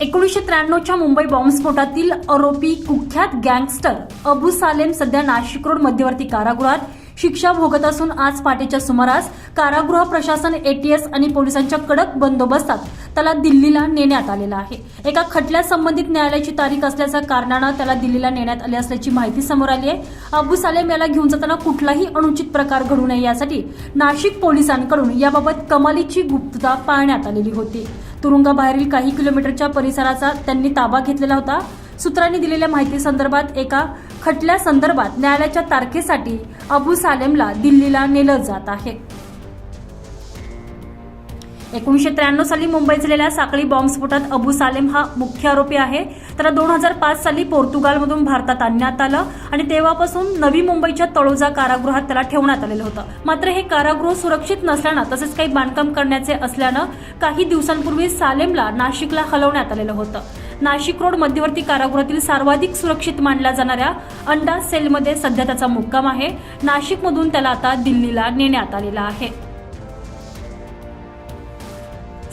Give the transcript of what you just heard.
एकोणीसशे त्र्याण्णवच्या मुंबई बॉम्बस्फोटातील आरोपी कुख्यात गँगस्टर अबू सालेम सध्या नाशिक रोड मध्यवर्ती कारागृहात शिक्षा भोगत असून आज पहाटेच्या सुमारास कारागृह प्रशासन एटीएस आणि पोलिसांच्या कडक बंदोबस्तात त्याला दिल्लीला नेण्यात आलेला आहे. एका खटल्या संबंधित न्यायालयाची तारीख असल्याच्या कारणानं त्याला दिल्लीला नेण्यात आले असल्याची माहिती समोर आली आहे. अबू सालेम याला घेऊन जाताना कुठलाही अनुचित प्रकार घडू नये यासाठी नाशिक पोलिसांकडून याबाबत कमालीची गुप्तता पाळण्यात आलेली होती. तुरुंगाबाहेरील काही किलोमीटरच्या परिसराचा त्यांनी ताबा घेतलेला होता. सूत्रांनी दिलेल्या माहिती संदर्भात एका खटल्या संदर्भात न्यायालयाच्या तारखेसाठी अबू सालेमला दिल्लीला नेलं जात आहे. एकोणीसशे त्र्याण्णव साली मुंबईत झालेल्या साखळी बॉम्बस्फोटात अबू सालेम हा मुख्य आरोपी आहे. तर दोन हजार पाच साली पोर्तुगालमधून भारतात आणण्यात आलं आणि तेव्हापासून नवी मुंबईच्या तळोजा कारागृहात त्याला ठेवण्यात आलेलं होतं. मात्र हे कारागृह सुरक्षित नसल्यानं तसेच काही बांधकाम करण्याचे असल्यानं काही दिवसांपूर्वी सालेमला नाशिकला हलवण्यात आलेलं होतं. नाशिक रोड मध्यवर्ती कारागृहातील सर्वाधिक सुरक्षित मानल्या जाणाऱ्या अंडा सेलमध्ये सध्या त्याचा मुक्काम आहे. नाशिकमधून त्याला आता दिल्लीला नेण्यात आलेला आहे.